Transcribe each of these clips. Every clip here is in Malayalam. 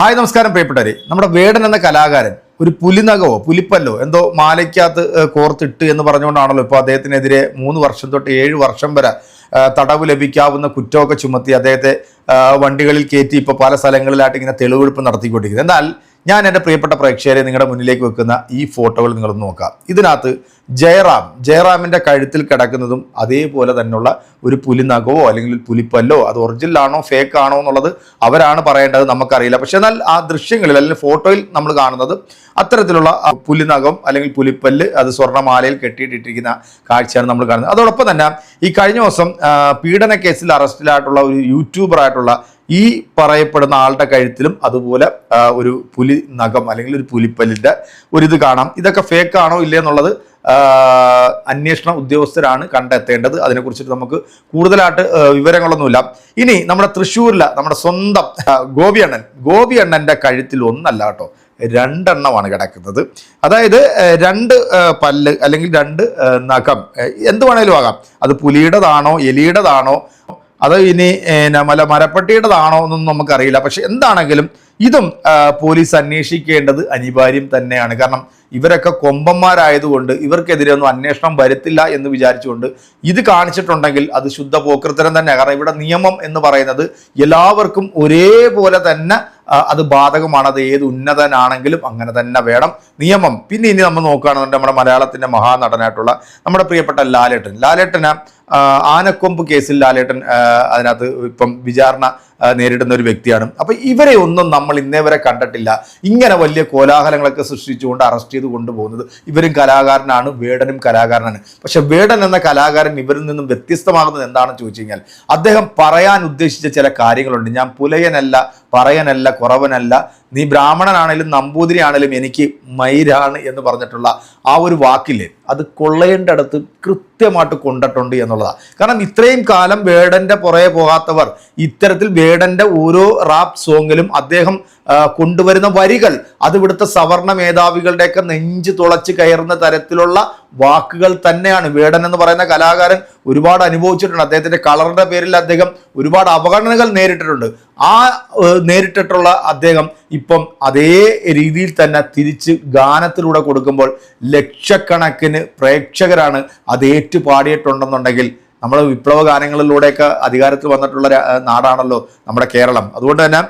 ഹായ് നമസ്കാരം പ്രിയപ്പെട്ടവരെ. നമ്മുടെ വേടൻ എന്ന കലാകാരൻ ഒരു പുലിനകവോ പുലിപ്പല്ലോ എന്തോ മാലയ്ക്കകത്ത് കോർത്തിട്ട് എന്ന് പറഞ്ഞുകൊണ്ടാണല്ലോ ഇപ്പോൾ അദ്ദേഹത്തിനെതിരെ മൂന്ന് വർഷം തൊട്ട് ഏഴ് വർഷം വരെ തടവ് ലഭിക്കാവുന്ന കുറ്റമൊക്കെ ചുമത്തി അദ്ദേഹത്തെ വണ്ടികളിൽ കയറ്റി ഇപ്പോൾ പല സ്ഥലങ്ങളിലായിട്ട് ഇങ്ങനെ തെളിവെടുപ്പ് നടത്തിക്കൊണ്ടിരിക്കുന്നത് എന്നാൽ ഞാൻ എന്റെ പ്രിയപ്പെട്ട പ്രേക്ഷകരെ നിങ്ങളുടെ മുന്നിലേക്ക് വെക്കുന്ന ഈ ഫോട്ടോകൾ നിങ്ങളൊന്ന് നോക്കാം. ഇതിനകത്ത് ജയറാം. ജയറാമിന്റെ കഴുത്തിൽ കിടക്കുന്നതും അതേപോലെ തന്നെയുള്ള ഒരു പുലിനഖവോ അല്ലെങ്കിൽ പുലിപ്പല്ലോ അത് ഒറിജിനൽ ആണോ ഫേക്ക് ആണോ എന്നുള്ളത് അവരാണ് പറയേണ്ടത് നമുക്കറിയില്ല. പക്ഷെ എന്നാൽ ആ ദൃശ്യങ്ങളിൽ അല്ലെങ്കിൽ ഫോട്ടോയിൽ നമ്മൾ കാണുന്നത് അത്തരത്തിലുള്ള പുലിനകം അല്ലെങ്കിൽ പുലിപ്പല്ല് അത് സ്വർണമാലയിൽ കെട്ടിയിട്ടിരിക്കുന്ന കാഴ്ചയാണ് നമ്മൾ കാണുന്നത്. അതോടൊപ്പം തന്നെ ഈ കഴിഞ്ഞ ദിവസം പീഡന കേസിൽ അറസ്റ്റിലായിട്ടുള്ള ഒരു യൂട്യൂബറായിട്ടുള്ള ഈ പറയപ്പെടുന്ന ആളുടെ കഴുത്തിലും അതുപോലെ ഒരു പുലി നഖം അല്ലെങ്കിൽ ഒരു പുലിപ്പല്ലിന്റെ ഒരു ഇത് കാണാം. ഇതൊക്കെ ഫേക്കാണോ ഇല്ലേ എന്നുള്ളത് അന്വേഷണ ഉദ്യോഗസ്ഥരാണ് കണ്ടെത്തേണ്ടത്. അതിനെക്കുറിച്ചിട്ട് നമുക്ക് കൂടുതലായിട്ട് വിവരങ്ങളൊന്നുമില്ല. ഇനി നമ്മുടെ തൃശ്ശൂരിലെ നമ്മുടെ സ്വന്തം ആ, ഗോപി അണ്ണൻ ഗോപി അണ്ണന്റെ കഴുത്തിൽ ഒന്നല്ല കേട്ടോ രണ്ടെണ്ണമാണ് കിടക്കുന്നത്. അതായത് രണ്ട് പല്ല് അല്ലെങ്കിൽ രണ്ട് നഖം. എന്ത് വേണേലും ആകാം. അത് പുലിയുടേതാണോ എലിയുടേതാണോ അത് ഇനി മല മരപ്പട്ടിയുടേതാണോ എന്നൊന്നും നമുക്കറിയില്ല. പക്ഷെ എന്താണെങ്കിലും ഇതും പോലീസ് അന്വേഷിക്കേണ്ടത് അനിവാര്യം തന്നെയാണ്. കാരണം ഇവരൊക്കെ കൊമ്പന്മാരായതുകൊണ്ട് ഇവർക്കെതിരെ ഒന്നും അന്വേഷണം വരുത്തില്ല എന്ന് വിചാരിച്ചുകൊണ്ട് ഇത് കാണിച്ചിട്ടുണ്ടെങ്കിൽ അത് ശുദ്ധ പോക്കൃത്തരം തന്നെ കാരണം ഇവിടെ നിയമം എന്ന് പറയുന്നത് എല്ലാവർക്കും ഒരേപോലെ തന്നെ അത് ബാധകമാണ് അത് ഏത് ഉന്നതനാണെങ്കിലും അങ്ങനെ തന്നെ വേണം. നിയമം. പിന്നെ ഇനി നമ്മൾ നോക്കുകയാണെന്നുണ്ടെങ്കിൽ നമ്മുടെ മലയാളത്തിന്റെ മഹാനടനായിട്ടുള്ള നമ്മുടെ പ്രിയപ്പെട്ട ലാലേട്ടൻ. ലാലേട്ടന് ആനക്കൊമ്പ് കേസിൽ ലാലേട്ടൻ അതിനകത്ത് ഇപ്പം വിചാരണ നേരിടുന്ന ഒരു വ്യക്തിയാണ്. അപ്പൊ ഇവരെ ഒന്നും നമ്മൾ ഇന്നേ വരെ കണ്ടിട്ടില്ല. ഇങ്ങനെ വലിയ കോലാഹലങ്ങളൊക്കെ സൃഷ്ടിച്ചുകൊണ്ട് അറസ്റ്റ് ചെയ്ത് കൊണ്ടുപോകുന്നത് ഇവരും കലാകാരനാണ് വേടനും കലാകാരനാണ്. പക്ഷെ വേടൻ എന്ന കലാകാരൻ ഇവരിൽ നിന്നും വ്യത്യസ്തമാകുന്നത് എന്താണെന്ന് ചോദിച്ചു കഴിഞ്ഞാൽ അദ്ദേഹം പറയാൻ ഉദ്ദേശിച്ച ചില കാര്യങ്ങളുണ്ട്. ഞാൻ പുലയനല്ല പറയനല്ല കുറവനല്ല നീ ബ്രാഹ്മണനാണേലും നമ്പൂതിരി ആണേലും എനിക്ക് മൈരാണ് എന്ന് പറഞ്ഞിട്ടുള്ള ആ ഒരു വാക്കില്ലേ അത് കൊള്ളയേണ്ടടുത്ത് കൃത്യമായിട്ട് കൊണ്ടിട്ടുണ്ട് എന്നുള്ളതാണ് കാരണം ഇത്രയും കാലം വേടന്റെ പുറകെ പോകാത്തവർ ഇത്തരത്തിൽ വേടന്റെ ഓരോ റാപ്പ് സോങ്ങിലും അദ്ദേഹം കൊണ്ടുവരുന്ന വരികൾ അത് ഇവിടുത്തെ സവർണ മേധാവികളുടെയൊക്കെ നെഞ്ച് തുളച്ച് കയറുന്ന തരത്തിലുള്ള വാക്കുകൾ തന്നെയാണ്. വേടൻ എന്ന് പറയുന്ന കലാകാരൻ ഒരുപാട് അനുഭവിച്ചിട്ടുണ്ട്. അദ്ദേഹത്തിന്റെ കളറിന്റെ പേരിൽ അദ്ദേഹം ഒരുപാട് അവഗണനകൾ നേരിട്ടിട്ടുണ്ട്. ആ നേരിട്ടിട്ടുള്ള അദ്ദേഹം ഇപ്പം അതേ രീതിയിൽ തന്നെ തിരിച്ച് ഗാനത്തിലൂടെ കൊടുക്കുമ്പോൾ ലക്ഷക്കണക്കിന് പ്രേക്ഷകരാണ് അത് ഏറ്റു പാടിയിട്ടുണ്ടെന്നുണ്ടെങ്കിൽ നമ്മൾ വിപ്ലവ ഗാനങ്ങളിലൂടെയൊക്കെ അധികാരത്തിൽ വന്നിട്ടുള്ള നാടാണല്ലോ നമ്മുടെ കേരളം. അതുകൊണ്ട് തന്നെ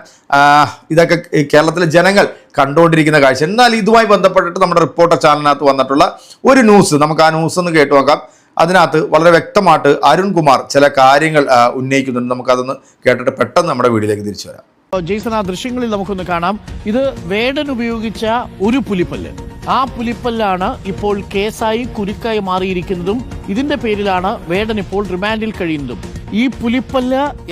ഇതൊക്കെ കേരളത്തിലെ ജനങ്ങൾ കണ്ടുകൊണ്ടിരിക്കുന്ന കാഴ്ച. എന്നാൽ ഇതുമായി ബന്ധപ്പെട്ടിട്ട് നമ്മുടെ റിപ്പോർട്ടർ ചാനലിനകത്ത് വന്നിട്ടുള്ള ഒരു ന്യൂസ് നമുക്ക് ആ ന്യൂസ് ഒന്ന് കേട്ടു നോക്കാം. അതിനകത്ത് വളരെ വ്യക്തമായിട്ട് അരുൺകുമാർ ചില കാര്യങ്ങൾ ഉന്നയിക്കുന്നുണ്ട്. നമുക്കതൊന്ന് കേട്ടിട്ട് പെട്ടെന്ന് നമ്മുടെ വീഡിയോയിലേക്ക് തിരിച്ചു വരാം. ജെയ്സൺ ആ ദൃശ്യങ്ങളിൽ നമുക്കൊന്ന് കാണാം. ഇത് വേടൻ ഉപയോഗിച്ച ഒരു പുലിപ്പല്ല്. ആ പുലിപ്പല്ലാണ് ഇപ്പോൾ കേസായി കുരുക്കായി മാറിയിരിക്കുന്നതും ഇതിന്റെ പേരിലാണ് വേടൻ ഇപ്പോൾ റിമാൻഡിൽ കഴിയുന്നതും. ഈ പുലിപ്പല്ല്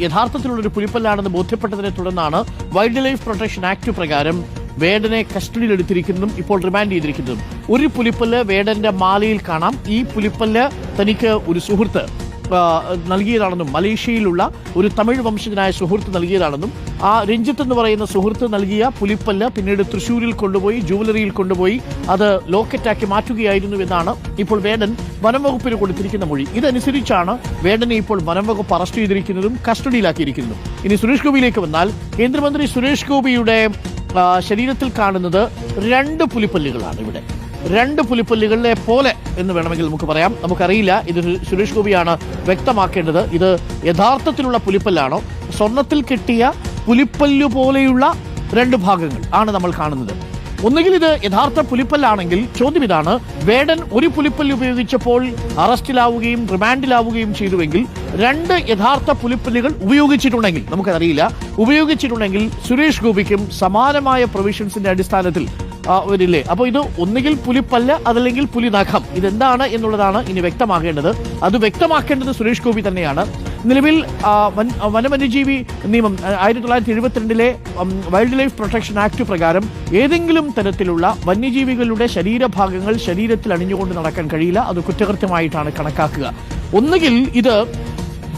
യഥാർത്ഥത്തിലുള്ള ഒരു പുലിപ്പല്ലാണെന്ന് ബോധ്യപ്പെട്ടതിനെ തുടർന്നാണ് വൈൽഡ് ലൈഫ് പ്രൊട്ടക്ഷൻ ആക്ട് പ്രകാരം വേടനെ കസ്റ്റഡിയിൽ എടുത്തിരിക്കുന്നതും ഇപ്പോൾ റിമാൻഡ് ചെയ്തിരിക്കുന്നതും. ഒരു പുലിപ്പല്ല് വേടന്റെ മാലയിൽ കാണാം. ഈ പുലിപ്പല്ല് തനിക്ക് ഒരു സുഹൃത്ത്. നൽകിയതാണെന്നും മലേഷ്യയിലുള്ള ഒരു തമിഴ് വംശജനായ സുഹൃത്ത് നൽകിയതാണെന്നും ആ രഞ്ജിത്ത് എന്ന് പറയുന്ന സുഹൃത്ത് നൽകിയ പുലിപ്പല്ല് പിന്നീട് തൃശൂരിൽ കൊണ്ടുപോയി ജുവലറിയിൽ കൊണ്ടുപോയി അത് ലോക്കറ്റാക്കി മാറ്റുകയായിരുന്നു എന്നാണ് ഇപ്പോൾ വേടൻ വനം വകുപ്പിന് കൊടുത്തിരിക്കുന്ന മൊഴി. ഇതനുസരിച്ചാണ് വേടനെ ഇപ്പോൾ വനം വകുപ്പ് അറസ്റ്റ് ചെയ്തിരിക്കുന്നതും കസ്റ്റഡിയിലാക്കിയിരിക്കുന്നതും. ഇനി സുരേഷ് ഗോപിയിലേക്ക് വന്നാൽ കേന്ദ്രമന്ത്രി സുരേഷ് ഗോപിയുടെ ശരീരത്തിൽ കാണുന്നത് രണ്ട് പുലിപ്പല്ലുകളാണ് ഇവിടെ. രണ്ട് പുലിപ്പല്ലുകളിലെ പോലെ എന്ന് വേണമെങ്കിൽ നമുക്ക് പറയാം. നമുക്കറിയില്ല ഇത് സുരേഷ് ഗോപിയാണ് വ്യക്തമാക്കേണ്ടത്. ഇത് യഥാർത്ഥത്തിലുള്ള പുലിപ്പല്ലാണോ? സ്വർണത്തിൽ കിട്ടിയ പുലിപ്പല്ലു പോലെയുള്ള രണ്ട് ഭാഗങ്ങൾ ആണ് നമ്മൾ കാണുന്നത്. ഒന്നുകിൽ ഇത് യഥാർത്ഥ പുലിപ്പല്ലാണെങ്കിൽ ചോദ്യം ഇതാണ് വേടൻ ഒരു പുലിപ്പല്ല് ഉപയോഗിച്ചപ്പോൾ അറസ്റ്റിലാവുകയും റിമാൻഡിലാവുകയും ചെയ്തുവെങ്കിൽ രണ്ട് യഥാർത്ഥ പുലിപ്പല്ലുകൾ ഉപയോഗിച്ചിട്ടുണ്ടെങ്കിൽ നമുക്കറിയില്ല ഉപയോഗിച്ചിട്ടുണ്ടെങ്കിൽ സുരേഷ് ഗോപിക്കും സമാനമായ പ്രൊവിഷൻസിന്റെ അടിസ്ഥാനത്തിൽ വരില്ലേ? അപ്പോൾ ഇത് ഒന്നുകിൽ പുലിപ്പല്ല അതല്ലെങ്കിൽ പുലി നഖം ഇതെന്താണ് എന്നുള്ളതാണ് ഇനി വ്യക്തമാക്കേണ്ടത്. അത് വ്യക്തമാക്കേണ്ടത് സുരേഷ് ഗോപി തന്നെയാണ്. നിലവിൽ വനവന്യജീവി നിയമം ആയിരത്തി തൊള്ളായിരത്തി എഴുപത്തിരണ്ടിലെ വൈൽഡ് ലൈഫ് പ്രൊട്ടക്ഷൻ ആക്ട് പ്രകാരം ഏതെങ്കിലും തരത്തിലുള്ള വന്യജീവികളുടെ ശരീരഭാഗങ്ങൾ ശരീരത്തിൽ അണിഞ്ഞുകൊണ്ട് നടക്കാൻ കഴിയില്ല. അത് കുറ്റകൃത്യമായിട്ടാണ് കണക്കാക്കുക. ഒന്നുകിൽ ഇത്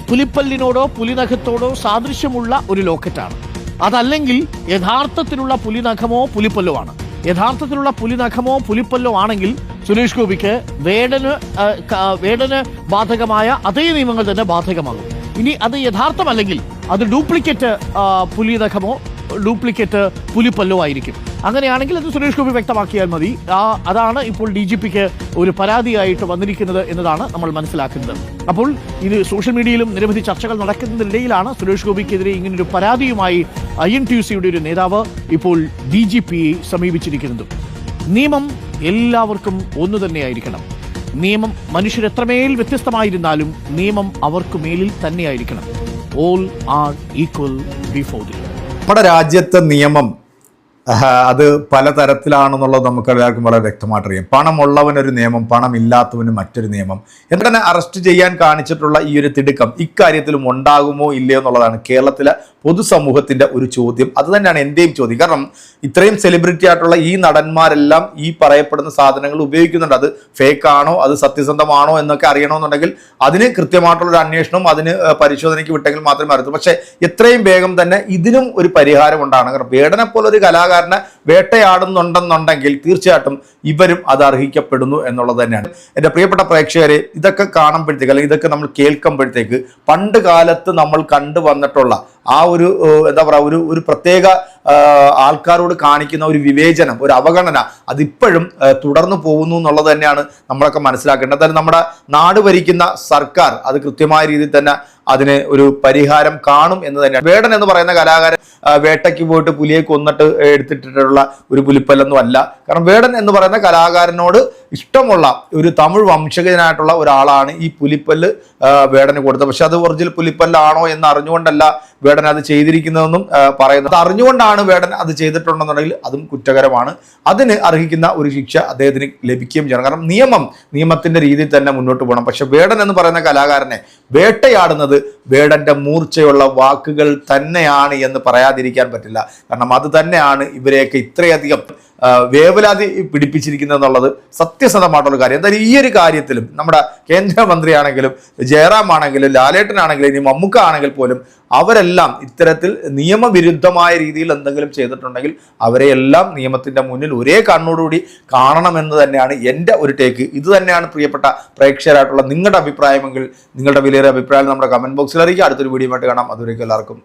പുലിപ്പല്ലിനോടോ പുലിനഖത്തോടോ സാദൃശ്യമുള്ള ഒരു ലോക്കറ്റാണ്. അതല്ലെങ്കിൽ യഥാർത്ഥത്തിലുള്ള പുലിനഖമോ പുലിപ്പല്ലോ ആണ്. യഥാർത്ഥത്തിലുള്ള പുലിനഖമോ പുലിപ്പല്ലോ ആണെങ്കിൽ സുരേഷ് ഗോപിക്ക് വേടന് വേടന് ബാധകമായ അതേ നിയമങ്ങൾ തന്നെ ബാധകമാകും. ഇനി അത് യഥാർത്ഥമല്ലെങ്കിൽ അത് ഡ്യൂപ്ലിക്കേറ്റ് പുലിനഖമോ ഡ്യൂപ്ലിക്കേറ്റ് പുലിപ്പല്ലോ ആയിരിക്കും. അങ്ങനെയാണെങ്കിൽ അത് സുരേഷ് ഗോപി വ്യക്തമാക്കിയാൽ മതി. അതാണ് ഇപ്പോൾ ഡി ജി പിക്ക് ഒരു പരാതിയായിട്ട് വന്നിരിക്കുന്നത് എന്നതാണ് നമ്മൾ മനസ്സിലാക്കുന്നത്. അപ്പോൾ ഇത് സോഷ്യൽ മീഡിയയിലും നിരവധി ചർച്ചകൾ നടക്കുന്നതിനിടയിലാണ് സുരേഷ് ഗോപിക്കെതിരെ ഇങ്ങനൊരു പരാതിയുമായി ഐ എൻ ടി സിയുടെ ഒരു നേതാവ് ഇപ്പോൾ ഡി ജി പിയെ സമീപിച്ചിരിക്കുന്നത്. നിയമം എല്ലാവർക്കും ഒന്നു തന്നെയായിരിക്കണം. നിയമം മനുഷ്യരെത്രമേൽ വ്യത്യസ്തമായിരുന്നാലും നിയമം അവർക്ക് മേലിൽ തന്നെയായിരിക്കണം. ഓൾ ആർ ഈക്വൽ ബിഫോർ നമ്മുടെ രാജ്യത്തെ നിയമം അത് പലതരത്തിലാണെന്നുള്ളത് നമുക്ക് എല്ലാവർക്കും വളരെ വ്യക്തമായിട്ട് അറിയാം പണമുള്ളവനൊരു നിയമം പണമില്ലാത്തവന് മറ്റൊരു നിയമം. എന്നിട്ട് അറസ്റ്റ് ചെയ്യാൻ കാണിച്ചിട്ടുള്ള ഈ ഒരു തിടുക്കം ഇക്കാര്യത്തിലും ഉണ്ടാകുമോ ഇല്ലയോ എന്നുള്ളതാണ് കേരളത്തിലെ പൊതുസമൂഹത്തിന്റെ ഒരു ചോദ്യം. അത് തന്നെയാണ് എന്റെയും ചോദ്യം. കാരണം ഇത്രയും സെലിബ്രിറ്റി ആയിട്ടുള്ള ഈ നടന്മാരെല്ലാം ഈ പറയപ്പെടുന്ന സാധനങ്ങൾ ഉപയോഗിക്കുന്നുണ്ട്. അത് ഫേക്ക് ആണോ? അത് സത്യസന്ധമാണോ എന്നൊക്കെ അറിയണമെന്നുണ്ടെങ്കിൽ അതിന് കൃത്യമായിട്ടുള്ള ഒരു അന്വേഷണം അതിന് പരിശോധനയ്ക്ക് വിട്ടെങ്കിൽ മാത്രമേ അറിയൂ പക്ഷേ എത്രയും വേഗം തന്നെ ഇതിനും ഒരു പരിഹാരം ഉണ്ടാണ് കാരണം വേടനെ പോലൊരു കലാകാരനെ വേട്ടയാടുന്നുണ്ടെന്നുണ്ടെങ്കിൽ തീർച്ചയായിട്ടും ഇവരും അത് അർഹിക്കപ്പെടുന്നു എന്നുള്ളത് തന്നെയാണ്. എന്റെ പ്രിയപ്പെട്ട പ്രേക്ഷകരെ ഇതൊക്കെ കാണുമ്പോഴത്തേക്ക് അല്ലെങ്കിൽ ഇതൊക്കെ നമ്മൾ കേൾക്കുമ്പോഴത്തേക്ക് പണ്ട് കാലത്ത് നമ്മൾ കണ്ടു വന്നിട്ടുള്ള ആ ഒരു എന്താ പറയുക ഒരു ഒരു പ്രത്യേക ആൾക്കാരോട് കാണിക്കുന്ന ഒരു വിവേചനം ഒരു അവഗണന അതിപ്പോഴും തുടർന്നു പോകുന്നു എന്നുള്ളത് തന്നെയാണ് നമ്മളൊക്കെ മനസ്സിലാക്കേണ്ടത്. എന്തായാലും നമ്മുടെ നാട് ഭരിക്കുന്ന സർക്കാർ അത് കൃത്യമായ രീതിയിൽ തന്നെ അതിന് ഒരു പരിഹാരം കാണും എന്ന് തന്നെയാണ്. വേടൻ എന്ന് പറയുന്ന കലാകാരൻ വേട്ടയ്ക്ക് പോയിട്ട് പുലിയെ കൊന്നിട്ട് എടുത്തിട്ടുള്ള ഒരു പുലിപ്പല്ലൊന്നും അല്ല. കാരണം വേടൻ എന്ന് പറയുന്ന കലാകാരനോട് ഇഷ്ടമുള്ള ഒരു തമിഴ് വംശജനായിട്ടുള്ള ഒരാളാണ് ഈ പുലിപ്പല്ല് വേടന് കൊടുത്തത്. പക്ഷെ അത് ഒറിജിനൽ പുലിപ്പല്ലാണോ എന്ന് അറിഞ്ഞുകൊണ്ടല്ല വേടൻ അത് ചെയ്തിരിക്കുന്നതെന്നും പറയുന്നത്. അത് അറിഞ്ഞുകൊണ്ടാണ് വേടൻ അത് ചെയ്തിട്ടുണ്ടെന്നുണ്ടെങ്കിൽ അതും കുറ്റകരമാണ്. അതിന് അർഹിക്കുന്ന ഒരു ശിക്ഷ അദ്ദേഹത്തിന് ലഭിക്കുകയും ചെയ്യണം. കാരണം നിയമം നിയമത്തിന്റെ രീതിയിൽ തന്നെ മുന്നോട്ട് പോകണം. പക്ഷെ വേടൻ എന്ന് പറയുന്ന കലാകാരനെ വേട്ടയാടുന്നത് വേടന്റെ മൂർച്ചയുള്ള വാക്കുകൾ തന്നെയാണ് എന്ന് പറയാതിരിക്കാൻ പറ്റില്ല. കാരണം അത് തന്നെയാണ് ഇവരെയൊക്കെ ഇത്രയധികം വേവലാതി പിടിപ്പിച്ചിരിക്കുന്നത് എന്നുള്ളത് സത്യസന്ധമായിട്ടുള്ള കാര്യം. എന്തായാലും ഈ ഒരു കാര്യത്തിലും നമ്മുടെ കേന്ദ്രമന്ത്രിയാണെങ്കിലും ജയറാം ആണെങ്കിലും ലാലേട്ടനാണെങ്കിലും ഇനി മമ്മൂക്ക ആണെങ്കിൽ പോലും അവരെല്ലാം ഇത്തരത്തിൽ നിയമവിരുദ്ധമായ രീതിയിൽ എന്തെങ്കിലും ചെയ്തിട്ടുണ്ടെങ്കിൽ അവരെയെല്ലാം നിയമത്തിന്റെ മുന്നിൽ ഒരേ കണ്ണോടുകൂടി കാണണമെന്ന് തന്നെയാണ് എന്റെ ഒരു ടേക്ക് ഇത് തന്നെയാണ് പ്രിയപ്പെട്ട പ്രേക്ഷകരായിട്ടുള്ള നിങ്ങളുടെ അഭിപ്രായമെങ്കിൽ നിങ്ങളുടെ വിലയേറിയ അഭിപ്രായം നമ്മുടെ കമന്റ് ബോക്സിൽ അറിയിക്കുക. അടുത്തൊരു വീഡിയോ ആയിട്ട് കാണാം. അതുവരേക്കും എല്ലാവർക്കും